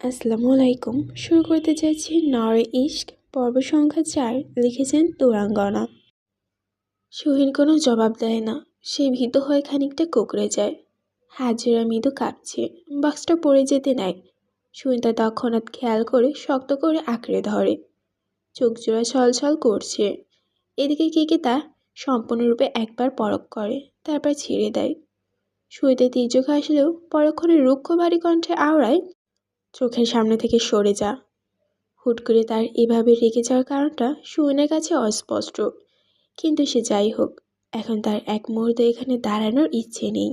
আসসালামু আলাইকুম। শুরু করতে চাইছি নর ইস্ক পর্ব সংখ্যা চার, লিখেছেন তুরাঙ্গনা। সুহিন কোনো জবাব দেয় না, সে ভীত হয়ে খানিকটা কুকড়ে যায়। হাজিরা মৃদু কাঁপছে, বক্সটা পড়ে যেতে নেয় সুহিন তা তৎক্ষণাৎ খেয়াল করে শক্ত করে আঁকড়ে ধরে। চোখ জোড়া ছলছল করছে। এদিকে কেকে তা সম্পূর্ণরূপে একবার পরক করে, তারপর ছেড়ে দেয়। শুইতে তীর্যক আসলেও পরক্ষণে রুক্ষ বাড়ি কণ্ঠে আওড়ায় চোখের সামনে থেকে সরে যা। হুট করে তার এভাবে রেগে যাওয়ার কারণটা সুইনের কাছে অস্পষ্ট। কিন্তু সে যাই হোক, এখন তার এক মুহূর্তে এখানে দাঁড়ানোর ইচ্ছে নেই।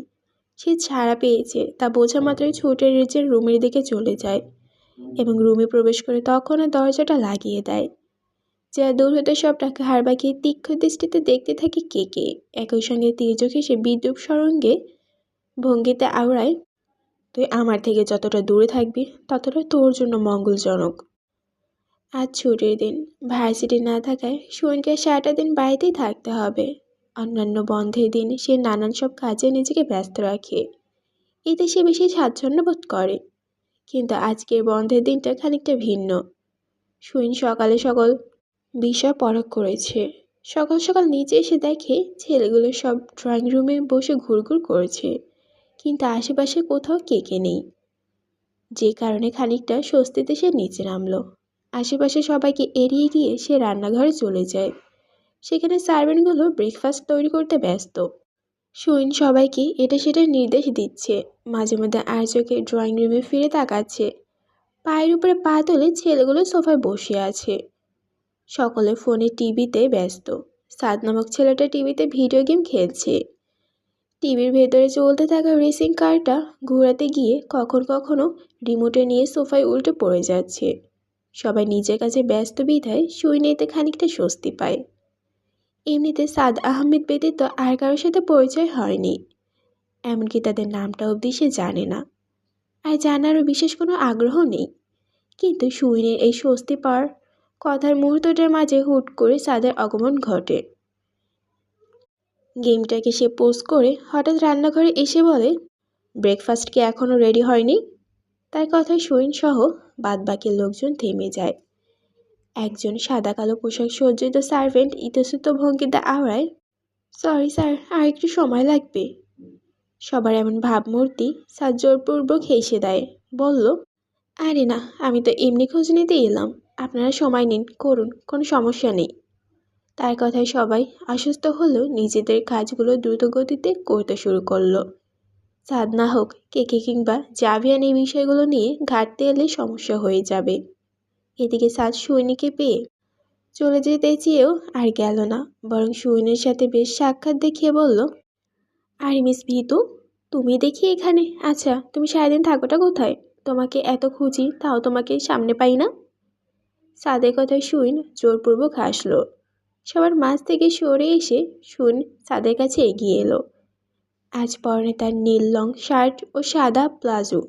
সে ছাড়া পেয়েছে, তা বোঝা মাত্রই ছুটে রেজের রুমের দিকে চলে যায় এবং রুমে প্রবেশ করে তখন দরজাটা লাগিয়ে দেয়। যা দূর হতে সবটা ঘাড় বাঁকিয়ে তীক্ষ্ণ দৃষ্টিতে দেখতে থাকে কে কে। একই সঙ্গে তীর্যক এসে বিদ্যুৎ সরঙ্গে ভঙ্গিতে আওড়ায় তুই আমার থেকে যতটা দূরে থাকবি, ততটা তোর জন্য মঙ্গলজনক। আজ ছুটির দিন, ভার্সিটি না থাকায় সুইনকে সারাটা দিন বাড়িতেই থাকতে হবে। অন্যান্য বন্ধের দিন সে নানান সব কাজে নিজেকে ব্যস্ত রাখে। এতে সে বেশি স্বাচ্ছন্দ্য বোধ করে। কিন্তু আজকের বন্ধের দিনটা খানিকটা ভিন্ন। সুইন সকালে সকল বিষয় পরখ করেছে। সকাল সকাল নিচে এসে দেখে ছেলেগুলো সব ড্রয়িং রুমে বসে ঘুরঘুর করেছে। কিন্তু আশেপাশে কোথাও কেকে নেই। যে কারণে খানিকটা স্বস্তিতে সে নিচে নামলো। আশেপাশে সবাইকে এড়িয়ে গিয়ে সে রান্নাঘরে চলে যায়। সেখানে সার্ভেন্টগুলো ব্রেকফাস্ট তৈরি করতে ব্যস্ত। সুইন সবাইকে এটা সেটা নির্দেশ দিচ্ছে। মাঝে মধ্যে আর্যকে ড্রয়িং রুমে ফিরে তাকাচ্ছে। পায়ের উপরে পা তুলে ছেলেগুলো সোফায় বসে আছে। সকলে ফোনে টিভিতে ব্যস্ত। সাদ নামক ছেলেটা টিভিতে ভিডিও গেম খেলছে। টিভির ভেতরে চলতে থাকা রেসিং কারটা ঘোরাতে গিয়ে কখন কখনো রিমোটে নিয়ে সোফায় উল্টে পড়ে যাচ্ছে। সবাই নিজের কাছে ব্যস্ত বিধায় শুই নিতে খানিকটা স্বস্তি পায়। এমনিতে সাদ আহমেদ ব্যতীত আর কারোর সাথে পরিচয় হয়নি। এমনকি তাদের নামটা অবধি সে জানে না। আর জানারও বিশেষ কোনো আগ্রহ নেই। কিন্তু সুইনের এই স্বস্তি পাওয়ার কথার মুহূর্তটার মাঝে হুট করে সাদের আগমন ঘটে। গেমটাকে সে পোস্ট করে হঠাৎ রান্নাঘরে এসে বলে, ব্রেকফাস্ট কি এখনও রেডি হয়নি? তার কথায় সহ বাদবাকি লোকজন থেমে যায়। একজন সাদা কালো পোশাক সজ্জিত সার্ভেন্ট ইতস্তত ভঙ্গিতে আওড়ায় সরি স্যার আর একটু সময় লাগবে। সবার এমন ভাবমূর্তি সার জোরপূর্বক হেসে দেয়, বলল, আরে না, আমি তো এমনি খোঁজ নিতে এলাম। আপনারা সময় নিন, করুন, কোনো সমস্যা নেই। তার কথায় সবাই আশ্বস্ত হলেও নিজেদের কাজগুলো দ্রুতগতিতে করতে শুরু করল। সাদ না হোক, কেকে কিংবা জাভিয়ান এই বিষয়গুলো নিয়ে ঘাটতে এলে সমস্যা হয়ে যাবে। এদিকে সাদ সৈনিকে পেয়ে চলে যেতে চেয়েও আর গেল না, বরং সুইনের সাথে বেশ সাক্ষাৎ দেখিয়ে বলল, আর মিস ভিতু, তুমি দেখি এখানে। আচ্ছা তুমি সারাদিন থাকোটা কোথায়? তোমাকে এত খুঁজি, তাও তোমাকে সামনে পাই না? সাদের কথায় শুইন জোরপূর্বক হাসলো। সবার মাঝ থেকে সরে এসে শুন সাদের কাছে এগিয়ে এলো। আজ পরনে তার নীল লং শার্ট ও সাদা প্লাজো।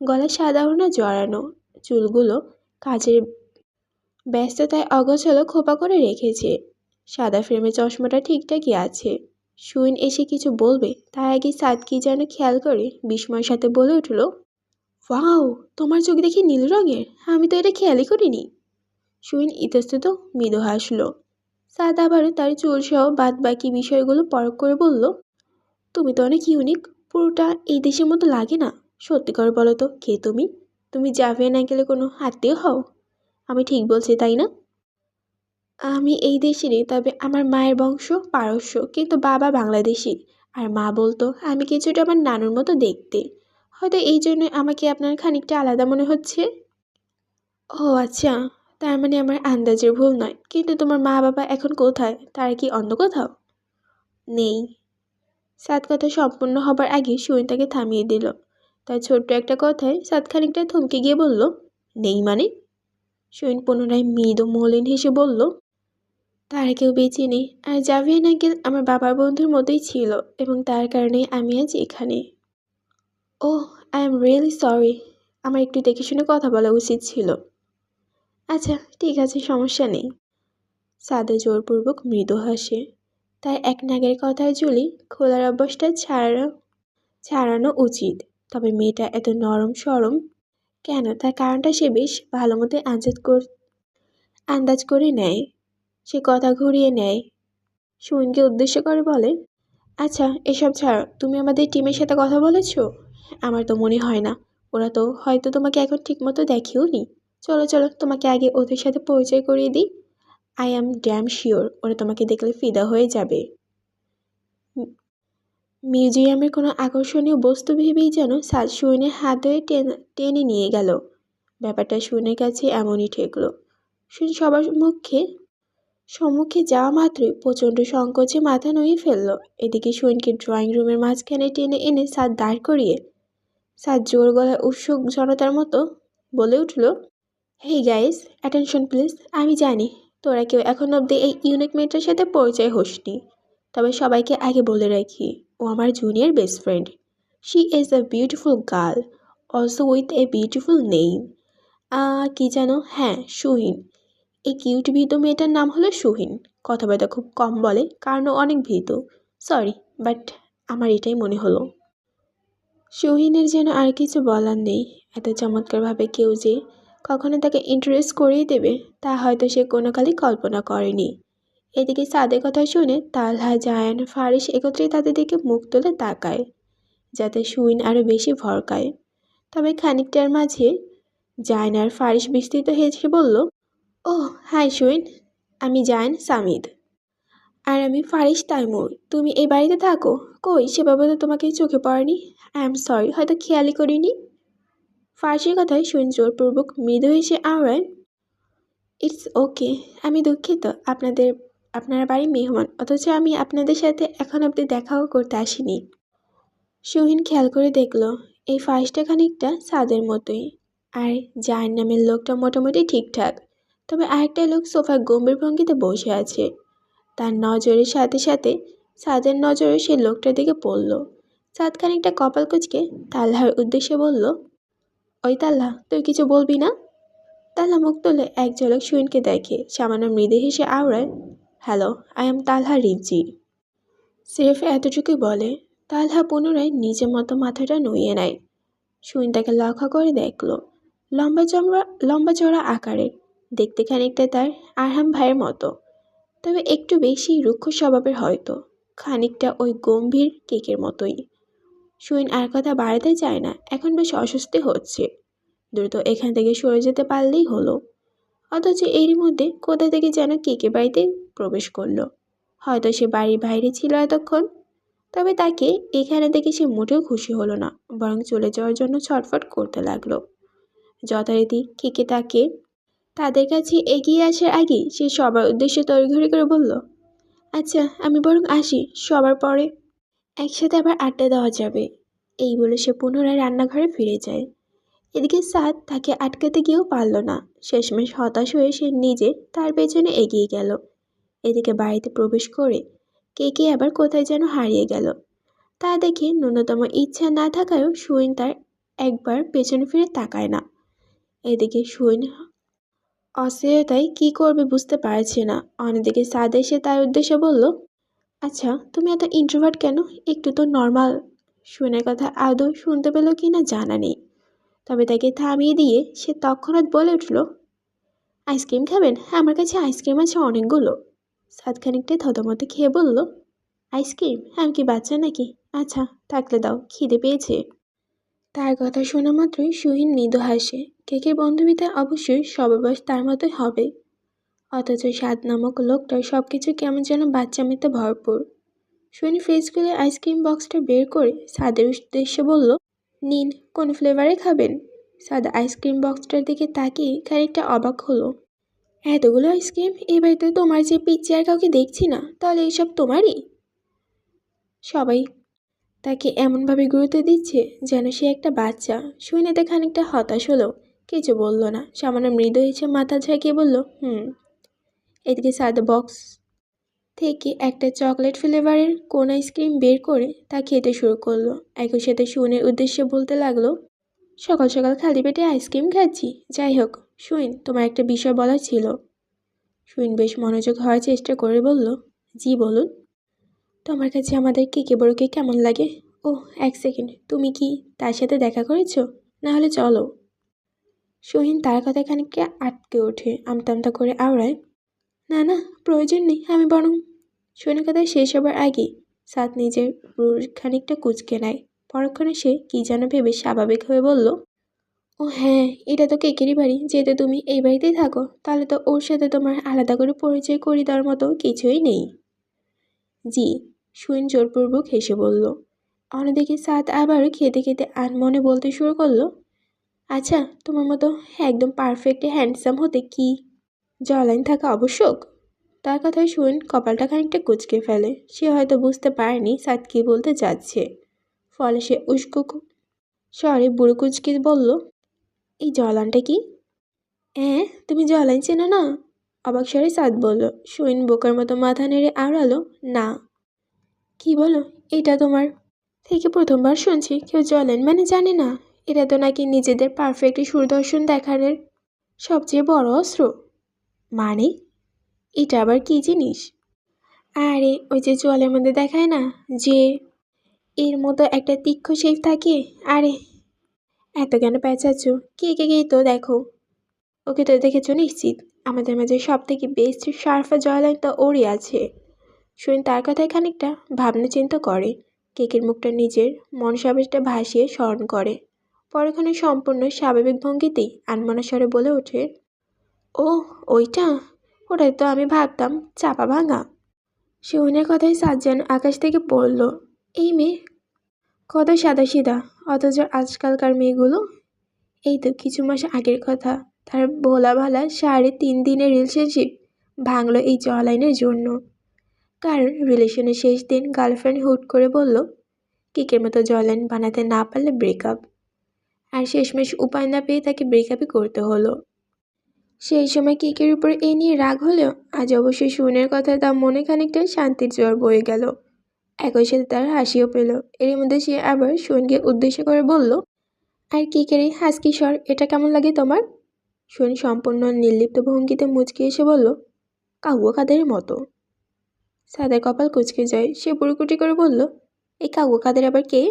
গলা সাদা ওড়না জড়ানো চুলগুলো কাজের ব্যস্ততায় অগোছালো খোপা করে রেখেছে। সাদা ফ্রেমে চশমাটা ঠিকঠাকই আছে। সুইন এসে কিছু বলবে, তার আগে সাদ কি যেন খেয়াল করে বিস্ময়ের সাথে বলে উঠল, ওয়াও, তোমার চোখ দেখি নীল রঙের, আমি তো এটা খেয়ালই করিনি। সুইন ইতস্তত মৃদু হাসলো। সাদ আবারও তার চুলসহ বাদ বাকি বিষয়গুলো পরখ করে বলল, তুমি তো অনেক ইউনিক পুরোটা এই দেশের মতো লাগে না। সত্যি করে বলো তো, কে তুমি? তুমি জাভিয়ান অ্যাঙ্কেলে কোনো আত্মীয় হও? আমি ঠিক বলছি, তাই না? আমি এই দেশেরই, তবে আমার মায়ের বংশ পারস্য, কিন্তু বাবা বাংলাদেশি। আর মা বলতো, আমি কিছুটা আমার নানুর মতো দেখতে। হয়তো এই জন্য আমাকে আপনার খানিকটা আলাদা মনে হচ্ছে? ও আচ্ছা। তার মানে আমার আন্দাজের ভুল নয়। কিন্তু তোমার মা বাবা এখন কোথায়? তারা কি অন্য কোথাও? নেই। সাত কথা সম্পূর্ণ হবার আগে সুইন তাকে থামিয়ে দিল। তার ছোট্ট একটা কথায় সাত খানিকটা থমকে গিয়ে বলল, নেই মানে? সুইন পুনরায় মৃদ মলিন হেসে বলল, তারা কেউ বেঁচে নেই। আর জাভিয়ান আঙ্কেল আমার বাবার বন্ধুর মতোই ছিল এবং তার কারণে আমি আজ এখানে। ও আই এম রিয়েলি সরি। আমার একটু দেখে শুনে কথা বলা উচিত ছিল। আচ্ছা ঠিক আছে, সমস্যা নেই। সাদা জোরপূর্বক মৃদু হাসে। তাই এক নাগের কথায় জুলি খোলার অভ্যাসটা ছাড়ানো ছাড়ানো উচিত। তবে মেয়েটা এত নরম সরম, কেন? তার কারণটা সে বেশ ভালো মতো আন্দাজ কর, আন্দাজ করে নেয়। সে কথা ঘুরিয়ে নেয়। সুইনকে উদ্দেশ্য করে বলে আচ্ছা এসব ছাড়, তুমি আমাদের টিমের সাথে কথা বলেছ? আমার তো মনে হয় না। ওরা তো হয়তো তোমাকে এখন ঠিকমতো দেখেও নি চলো চলো, তোমাকে আগে ওদের সাথে পরিচয় করিয়ে দিই। আই অ্যাম ড্যাম শিওর ওরা তোমাকে দেখলে ফিদা হয়ে যাবে। মিউজিয়ামের কোনো আকর্ষণীয় বস্তু ভেবেই যেন সাজ সুইনের হাত টেনে নিয়ে গেল। ব্যাপারটা সুইনের কাছে এমনই ঠেকলো। সুইন সবার মুখে, সম্মুখে যাওয়া মাত্রই প্রচণ্ড সংকোচে মাথা নইয়ে ফেলল। এদিকে সুইনকে ড্রয়িং রুমের মাঝখানে টেনে এনে সাদ দাঁড় করিয়ে সাদ জোর গলায় উৎসুক জনতার মতো বলে উঠল হেই গাইজ অ্যাটেনশন প্লিজ আমি জানি তোরা কেউ এখন অবধি এই ইউনিক মেয়েটার সাথে পরিচয় হোসনি। তবে সবাইকে আগে বলে রাখি, ও আমার junior best friend she is a beautiful girl also with a beautiful name কি যেন হ্যাঁ সুহিন। এই কিউট ভীত মেয়েটার নাম হলো সুহিন। কথাবার্তা খুব কম বলে, কারণ অনেক ভীত। সরি বাট আমার এটাই মনে হলো। সুহিনের যেন আর কিছু বলার নেই, এত চমৎকারভাবে কেউ যে কখনো তাকে ইন্টারেস্ট করিয়ে দেবে, তা হয়তো সে কোনো কালই কল্পনা করেনি। এদিকে সাদের কথা শুনে তালহা, জায়ান ফারিস একত্রে তাদের দিকে মুখ তুলে তাকায়, যাতে সুইন আরও বেশি ভরকায়। তবে খানিকটার মাঝে জায়ন আর ফারিস বিস্তৃত হয়েছে বলল ও হাই সুইন, আমি জায়ন সামিদ। আর আমি ফারিস তাইমুর, তুমি এই বাড়িতে থাকো? কই সে বাবদ তোমাকে চোখে পড়েনি। আই এম সরি, হয়তো খেয়ালই করিনি। ফার্সির কথায় সুইন জোরপূর্বক মৃদু হেসে আওড়ায় ইটস ওকে আমি দুঃখিত, আপনাদের, আপনার বাড়ি মেহমান, অথচ আমি আপনাদের সাথে এখন অব্দি দেখাও করতে আসিনি সুহিন খেয়াল করে দেখল, এই ফার্স্টটা খানিকটা সাদের মতোই, আর যার নামের লোকটা মোটামুটি ঠিকঠাক, তবে আরেকটা লোক সোফার গম্ভীর ভঙ্গিতে বসে আছে। তার নজরের সাথে সাথে সাদের নজরে সে লোকটার দিকে পড়ল। সাদ খানিকটা কপাল কুচকে তাল্লাহার উদ্দেশ্যে বলল ওই তাল্লা, তুই কিছু বলবি না? তাল্লা মুখ তুলে এক ঝলক সুইনকে দেখে, সামান্য মৃদে হেসে আওড়ায়, হ্যালো আই এম তালহা রিপজি। সিরেফ এতটুকুই বলে তালহা পুনরায় নিজের মতো মাথাটা নুইয়ে নেয়। সুইন তাকে লক্ষ্য করে দেখল, লম্বা চমড়া, লম্বা চড়া আকারের, দেখতে খানিকটা তার আরহাম ভাইয়ের মতো। তবে একটু বেশি রুক্ষ স্বভাবের হয়তো, খানিকটা ওই গম্ভীর কেকের মতোই। সুইন আর কথা বাড়াতে চায় না, এখন বেশ অস্বস্তি হচ্ছে। দ্রুত এখান থেকে সরে যেতে পারলেই হলো। অথচ এরই মধ্যে কোথা থেকে যেন কেকে বাড়িতে প্রবেশ করল। হয়তো সে বাড়ির বাইরে ছিল এতক্ষণ, তবে তাকে এখানে দেখে সে মোটেও খুশি হলো না, বরং চলে যাওয়ার জন্য ছটফট করতে লাগল। যথারীতি কেকে তাকে তাদের কাছে এগিয়ে আসার আগেই সে সবার উদ্দেশ্যে তড়িঘড়ি করে বলল আচ্ছা আমি বরং আসি, সবার পরে। একসাথে আবার আড্ডা দেওয়া যাবে। এই বলে সে পুনরায় রান্নাঘরে ফিরে যায়। এদিকে সাদ তাকে আটকাতে গিয়েও পারল না। শেষমেশ হতাশ হয়ে সে নিজে তার পেছনে এগিয়ে গেল। এদিকে বাড়িতে প্রবেশ করে কে কে আবার কোথায় যেন হারিয়ে গেল। তা দেখে ন্যূনতম ইচ্ছা না থাকায়ও সুইন তার একবার পেছনে ফিরে তাকায় না। এদিকে সুইন অস্থিরতায় কি করবে বুঝতে পারছে না। অন্যদিকে সাদ এসে তার উদ্দেশ্যে বলল আচ্ছা তুমি এত ইন্ট্রোভার্ট কেন? একটু তো নর্মাল সুইনের কথা। আদৌ শুনতে পেল কি না জানা নেই। তবে তাকে থামিয়ে দিয়ে সে তৎক্ষণাৎ বলে উঠল আইসক্রিম খাবেন? হ্যাঁ আমার কাছে আইসক্রিম আছে অনেকগুলো। সাত খানিকটা থতমতে খেয়ে বলল আইসক্রিম হ্যাঁ কি বাচ্চা নাকি? আচ্ছা থাকলে দাও, খিদে পেয়েছে। তার কথা শোনা মাত্রই সুহিন মৃদু হাসে। কেকের বন্ধুবিতা অবশ্যই সবাবস তার মতোই হবে। অথচ স্বাদ নামক লোকটার সব কিছু কেমন যেন বাচ্চা মেতে ভরপুর। সুহিন ফ্রিজ খুলে আইসক্রিম বক্সটা বের করে সাদের উদ্দেশ্যে বলল, নিন, কোন ফ্লেভারে খাবেন? সাদা আইসক্রিম বক্সটার দিকে তাকিয়ে খানিকটা অবাক হলো। এতগুলো আইসক্রিম? এ বাড়িতে তোমার যে পিচ্ছি আর কাউকে দেখছি না, তাহলে এইসব তোমারই? সবাই তাকে এমনভাবে গুরুত্ব দিচ্ছে যেন সে একটা বাচ্চা। শুনেতে খানিকটা হতাশ হলো। কিছু বলল না। সামান্য মৃদু এসে মাথা ঝাঁকিয়ে বলল, হুম। এদিকে সাদা বক্স থেকে একটা চকলেট ফ্লেভারের কোন আইসক্রিম বের করে তা খেতে শুরু করল। একই সাথে শুনের উদ্দেশ্যে বলতে লাগল, সকাল সকাল খালি পেটে আইসক্রিম খাচ্ছি। যাই হোক শুইন তোমার একটা বিষয় বলার ছিল। শুইন বেশ মনোযোগ হওয়ার চেষ্টা করে বলল, জি, বলুন। তোমার কাছে আমাদের কেকে বড়কে কেমন লাগে? ও এক সেকেন্ড, তুমি কি তার সাথে দেখা করেছ? না হলে চলো। সোহিন তার কথায় খানিকটা আটকে ওঠে, আমতা আমতা করে আওড়ায় না না, প্রয়োজন নেই, আমি বরং সোহিনের কথায় শেষ হবার আগে সাত নিজের খানিকটা কুচকে নেয়। পরক্ষণে সে কী যেন ভেবে স্বাভাবিক হয়ে বলল, ও হ্যাঁ এটা তো কেকেরই বাড়ি, যেহেতু তুমি এই বাড়িতেই থাকো, তাহলে তো ওর সাথে তোমার আলাদা করে পরিচয় করি দেওয়ার মতো কিছুই নেই। জি, সুইন জোরপূর্বক হেসে বলল। অন্যদিকে সাত আবার খেতে খেতে আনমনে বলতে শুরু করল আচ্ছা তোমার মতো একদম পারফেক্ট হ্যান্ডসাম হতে কি জলাইন থাকা আবশ্যক। তার কথায় শুন, কপালটা খানিকটা কুচকে ফেলে। সে হয়তো বুঝতে পারেনি সাত কী বলতে যাচ্ছে। ফলে সে উস্কো স্বরে বুড়ো কুচকে বলল, এই জলানটা কি? হ্যাঁ তুমি জলাইন চেনো না? অবাক স্বরে সাদ বলল সুইন বোকার মতো মাথা নেড়ে আওড়ালো, না। কি বলো? এটা তোমার? থেকে প্রথমবার শুনছি, কেউ জলেন মানে জানে না। এটা তো নাকি নিজেদের পারফেক্ট সুদর্শন দেখানোর সবচেয়ে বড় অস্ত্র। মানে? এটা আবার কি জিনিস? আরে, ওই যে জলের মধ্যে দেখায় না যে এর মতো একটা তীক্ষ্ণ শেপ থাকে? আরে, এত কেন পেঁচাচ্ছ? কে কে কে তো দেখো। ওকে তো দেখেছ নিশ্চিত? আমাদের মাঝে সব থেকে বেস্ট শার্ফা জয়লাইন তো ওরই আছে। শুনে তার কথায় খানিকটা ভাবনা চিন্তা করে। কেকের মুখটা নিজের, মন সাবেশটা ভাসিয়ে স্মরণ করে। পরক্ষণে সম্পূর্ণ স্বাভাবিক ভঙ্গিতেই আনমনা স্বরে বলে ওঠে ও ওইটা? ওটাই তো আমি ভাবতাম, চাপা ভাঙা। সে শিউনের কথায় সাজ্জান আকাশ থেকে পড়ল। এই মেয়ে? কত সাদা সিধা, অথচ আজকালকার মেয়েগুলো? এই তো কিছু মাস আগের কথা। তার ভোলা ভালা সাড়ে তিন দিনের রিলেশনশিপ ভাঙলো এই জলাইনের জন্য। কারণ রিলেশনের শেষ দিন গার্লফ্রেন্ড হুট করে বলল, কেকের মতো জলাইন বানাতে না পারলে ব্রেকআপ আর শেষমেশ উপায় না পেয়ে তাকে ব্রেকআপই করতে হলো। সেই সময় কেকের উপর এ নিয়ে রাগ হলেও আজ অবশ্যই শুনের কথায় তার মনে খানিকটা শান্তির জ্বর বয়ে গেল। একই সাথে তার হাসিও পেল। এর মধ্যে সে আবার শুনকে উদ্দেশ্য করে বলল, আর কেকের এই হাসকি স্বর, এটা কেমন লাগে তোমার? শুন সম্পূর্ণ নির্লিপ্ত ভঙ্গিতে মুচকে এসে বলল, কাউয়া কাদের মতো? সাদের কপাল কুচকে যায়। সে পুরুকুটি করে বলল, এই কাউয়া কাদের আবার কে?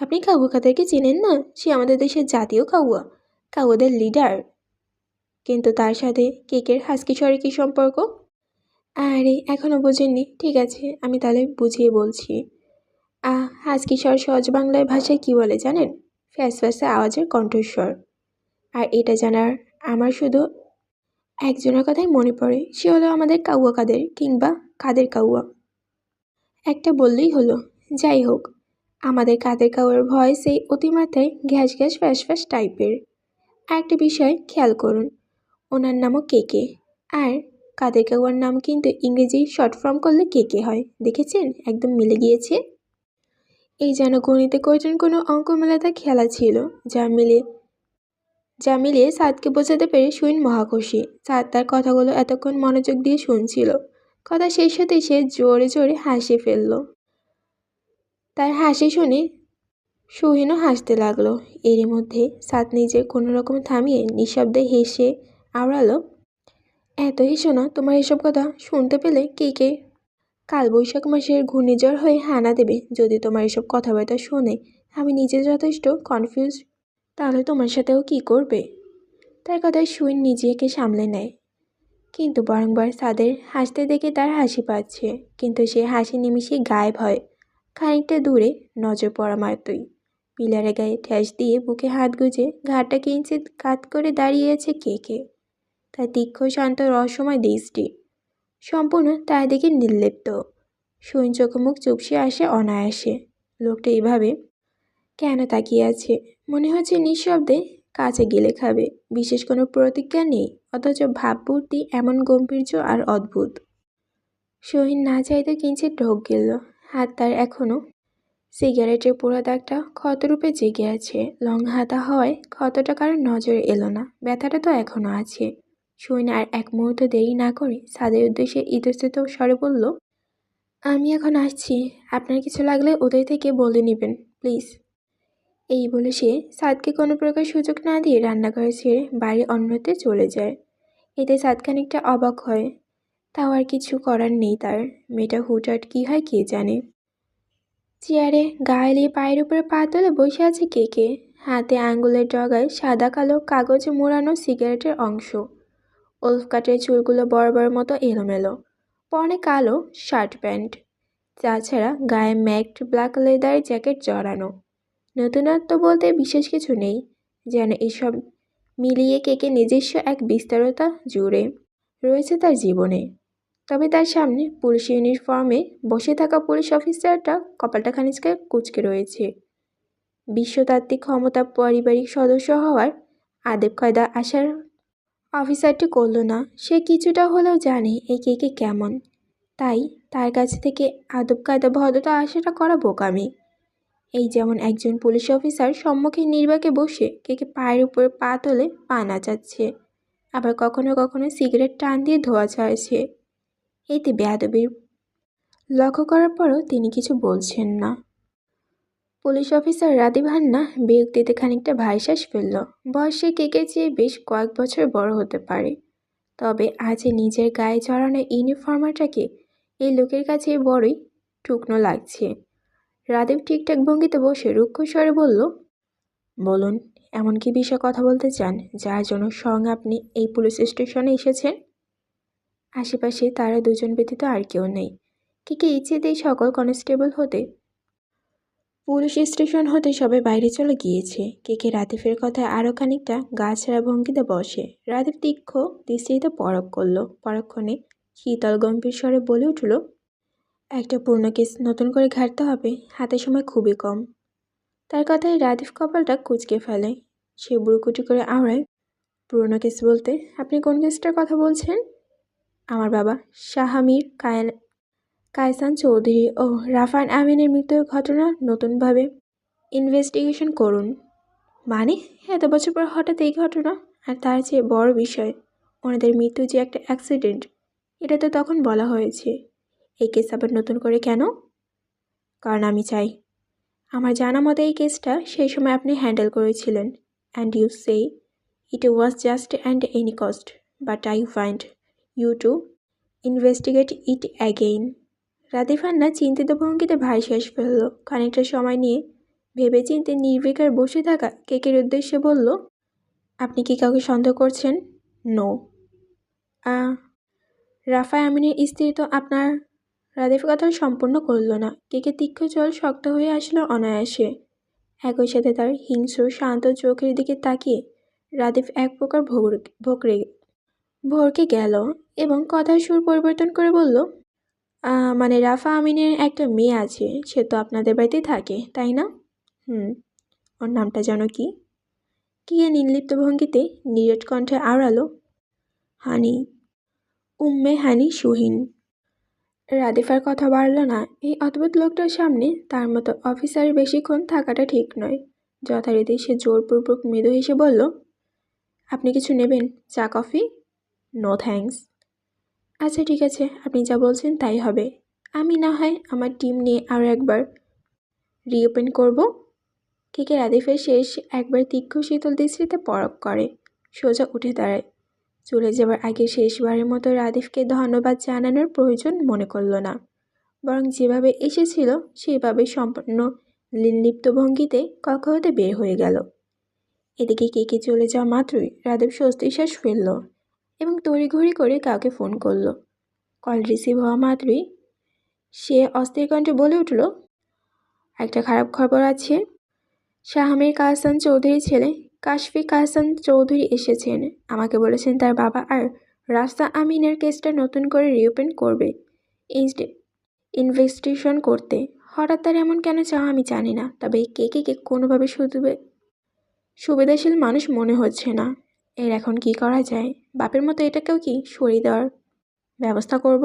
আপনি কাউয়া কাদেরকে চেনেন না? সে আমাদের দেশের জাতীয় কাউয়া। কাউয়াদের লিডার। কিন্তু তার সাথে কেকের হাসকি স্বরে কী সম্পর্ক? আরে এখনও বোঝেননি ঠিক আছে, আমি তাহলে বুঝিয়ে বলছি। আ হাসকি স্বর সহজ বাংলায় ভাষায় কি বলে জানেন? ফ্যাস ফ্যাসে আওয়াজের কণ্ঠস্বর। আর এটা জানার আমার শুধু একজনের কথাই মনে পড়ে, সে হলো আমাদের কাউয়া কাদের কিংবা কাদের কাউয়া। একটা বললেই হলো, যাই হোক, আমাদের কাদের কাউয়ার ভয়েস এই অতিমাত্রায় ঘ্যাস ঘ্যাস ফ্যাস ফ্যাস টাইপের আর একটা বিষয় খেয়াল করুন ওনার নামও কেকে আর কাদের কাউয়ার নাম কিন্তু ইংরেজি শর্ট ফর্ম করলে কেকে হয়? দেখেছেন? একদম মিলে গিয়েছে। এই যেন গণিতে কয়জন কোনো অঙ্ক মেলাতে খেলা ছিল, যা মিলে, যা মিলিয়ে সাদকে বোঝাতে পেরে শুইন মহাখুশি সাদ তার কথাগুলো এতক্ষণ মনোযোগ দিয়ে শুনছিল। কথা শেষ হতে সে জোরে জোরে হাসি ফেলল। তার হাসি শুনে সুহিনও হাসতে লাগল। এরই মধ্যে সাত নিজের কোনো রকম থামিয়ে নিঃশব্দে হেসে আওড়ালো এত হেসো না তোমার এসব কথা শুনতে পেলে কে কে? কাল বৈশাখ মাসের ঘূর্ণিঝড় হয়ে হানা দেবে। যদি তোমার এসব কথাবার্তা শোনে, আমি নিজে যথেষ্ট কনফিউজ তাহলে তোমার সাথেও কি করবে? তার কথায় শুইন নিজেকে সামলে নেয়। কিন্তু বারংবার সাদের হাসতে দেখে তার হাসি পাচ্ছে। কিন্তু সে হাসি নিমিশে গায়েব হয়। খানিকটা দূরে, নজর পড়া মাত্রই। পিলারের গায়ে ঠ্যাস দিয়ে বুকে হাত গুজে ঘাটটা কিঞ্চিত কাত করে দাঁড়িয়ে আছে কে কে? তার তীক্ষ্ণ শান্ত রহস্যময় দৃষ্টি। সম্পূর্ণ তার দিকে নির্লিপ্ত। সৈন মুখ চুপসে আসে অনায়াসে। লোকটা এইভাবে কেন তাকিয়ে আছে? মনে হচ্ছে নিঃশব্দে কাছে গেলে খাবে। বিশেষ কোনো প্রতিজ্ঞা নেই, অথচ ভাবমূর্তি এমন গম্ভীর্য আর অদ্ভুত। সহিন না চাইতে কিঞ্চিত ঢোক গেল। হাত তার এখনও সিগারেটের পোড়া দাগটা ক্ষতরূপে জেগে আছে। লং হাতা হওয়ায় ক্ষতটা কারোর নজরে এলো না। ব্যথাটা তো এখনও আছে। সৈন আর এক মুহূর্ত দেরি না করে সাদের উদ্দেশ্যে ইতস্তত স্বরে বলল, আমি এখন আসছি। আপনার কিছু লাগলে ওদের থেকে বলে নেবেন, প্লিজ। এই বলে সে সাদকে কোনো প্রকার সুযোগ না দিয়ে রান্নাঘরে ছেড়ে বাড়ি অন্যতে চলে যায়। এতে সাদ খানিকটা অবাক হয়। তাও আর কিছু করার নেই তার। মেয়েটা হুটহাট কী হয় কে জানে? চেয়ারে গা এলিয়ে পায়ের উপরে পা তুলে বসে আছে কে কে? হাতে আঙ্গুলের ডগায় সাদা কালো কাগজে মোড়ানো সিগারেটের অংশ। ওলফ কাটের চুলগুলো বরাবর মতো এলোমেলো। পরনে কালো শার্ট প্যান্ট। তাছাড়া গায়ে ম্যাকড ব্ল্যাক লেদার জ্যাকেট জড়ানো। নতুনত্ব বলতে বিশেষ কিছু নেই, যেন এসব মিলিয়ে কেকে নিজস্ব এক বিস্তারতা জুড়ে রয়েছে তার জীবনে। তবে তার সামনে পুলিশ ইউনিফর্মে বসে থাকা পুলিশ অফিসারটা কপালটা খানিজকে কুচকে রয়েছে। বিশ্বতাত্ত্বিক ক্ষমতা পারিবারিক সদস্য হওয়ার আদেব কায়দা আসার অফিসারটি করল না। সে কিছুটা হলেও জানে এই কেকে কেমন। তাই তার কাছ থেকে আদব কায়দা ভদ্রতা আশাটা করা বোকামি। এই যেমন একজন পুলিশ অফিসার সম্মুখে নির্বাকে বসে কেকে পায়ের উপরে পা তোলে পা নাচাচ্ছে, আবার কখনো কখনো সিগারেট টান দিয়ে ধোয়া ছাড়ছে। এতে বেয়াদবির লক্ষ্য করার পরও তিনি কিছু বলছেন না। পুলিশ অফিসার রাদীপ হান্না বিরক্তিতে খানিকটা ভাইশ্বাস ফেলল। বয়সে কেকের চেয়ে বেশ কয়েক বছর বড় হতে পারে। তবে আজ নিজের গায়ে চড়ানো ইউনিফর্মাটাকে এই লোকের কাছে বড়ই টুকনো লাগছে। রাদীপ ঠিকঠাক ভঙ্গিতে বসে রুক্ষ স্বরে বলল, বলুন, এমন কি বিষয়ে কথা বলতে চান? যার জন্য স্বয়ং আপনি এই পুলিশ স্টেশনে এসেছেন? আশেপাশে তারা দুজন ব্যতীত আর কেউ নেই। কে কে ইচ্ছেতেই সকল কনস্টেবল হতে পুলিশ স্টেশন হতে সবাই বাইরে চলে গিয়েছে। কে কে রাতিফের কথায় আরও খানিকটা গা ছাড়া ভঙ্গিতে বসে। রাতিফ তীক্ষ্ণ দৃষ্টিতে পরক করল। পরক্ষণে শীতল গম্ভীর স্বরে বলে উঠল, একটা পূর্ণ কেস নতুন করে ঘাটতে হবে। হাতে সময় খুবই কম। তার কথায় রাদিফ কপালটা কুচকে ফেলে। সে বুড়ুকুটি করে আওড়ায়, পুরনো কেস বলতে আপনি কোন কেসটার কথা বলছেন? আমার বাবা, শাহামির কায়ন কায়সান চৌধুরী ও রাফান আমিনের মৃত্যুর ঘটনা নতুনভাবে ইনভেস্টিগেশন করুন। মানে এত বছর পর হঠাৎ এই ঘটনা? আর তার চেয়ে বড় বিষয়, ওনাদের মৃত্যু যে একটা অ্যাক্সিডেন্ট এটা তো তখন বলা হয়েছে। এই কেস আবার নতুন করে কেন? কারণ আমি চাই, আমার জানা মতে এই কেসটা সেই সময় আপনি হ্যান্ডেল করেছিলেন। And you say it was just and any cost but I find you to investigate it again রাধিফান্না চিন্তিত ভঙ্গিতে ভাই শেষ ফেলল। খানিকটা সময় নিয়ে ভেবে চিনতে নির্বিকার বসে থাকা কেকের উদ্দেশ্যে বলল, আপনি কি কাউকে সন্দেহ করছেন? নো। রাফায় আমিনের স্ত্রী তো আপনার রাদেফ কথা সম্পূর্ণ করল না। কেকে তীক্ষ্ণ জল শক্ত হয়ে আসলো অনায়াসে। একই সাথে তার হিংস্র, শান্ত চোখের দিকে তাকিয়ে রাদেফ এক প্রকার ভোর, ভোকরে, ভোরকে গেল এবং কথার সুর পরিবর্তন করে বলল মানে রাফা আমিনের একটা মেয়ে আছে, সে তো আপনাদের বাড়িতে থাকে, তাই না? হুম, ওর নামটা যেন কি? কিয়ে নির্লিপ্ত ভঙ্গিতে নিরেট কণ্ঠে আওড়ালো? হানি, উম্মে হানি সুহিন। রাদিফার কথা বাড়ল না, এই অদ্ভুত লোকটার সামনে তার মতো অফিসার বেশিক্ষণ থাকাটা ঠিক নয়। যথারীতি সে জোরপূর্বক মৃদু হেসে বলল, আপনি কিছু নেবেন? চা, কফি? নো থ্যাঙ্কস আচ্ছা ঠিক আছে। আপনি যা বলছেন তাই হবে। আমি না হয় আমার টিম নিয়ে আরও একবার রিওপেন করব। কেকে রাদিফের শেষ একবার তীক্ষ্ণ শীতল দৃষ্টিতে পরক করে। সোজা উঠে দাঁড়ায়। চলে যাবার আগে শেষবারের মতো রাদিফকে ধন্যবাদ জানানোর প্রয়োজন মনে করল না। বরং যেভাবে এসেছিল, সেভাবে সম্পূর্ণ লিনলিপ্ত ভঙ্গিতে কক্ষ হতে বের হয়ে গেল। এদিকে কেকে চলে যাওয়া মাত্রই রাদেব স্বস্তিশ্বাস ফেলল। এবং তড়িঘড়ি করে কাউকে ফোন করল। কল রিসিভ হওয়া মাত্রই সে অস্থির কণ্ঠে বলে উঠল, একটা খারাপ খবর আছে। শাহামির কাহসান চৌধুরীর ছেলে, কাশফি কাহসান চৌধুরী এসেছেন। আমাকে বলেছেন তার বাবা আর রাস্তা আমিনের কেসটা নতুন করে রিওপেন করবে ইনভেস্টিগেশন করতে। হঠাৎ তার এমন কেন চাও আমি জানি না, তবে কে কে কে কোনোভাবে সুবিধাশীল মানুষ মনে হচ্ছে না। এর এখন কি করা যায়? বাপের মতো এটাকেও কি সরিয়ে দেওয়ার ব্যবস্থা করব?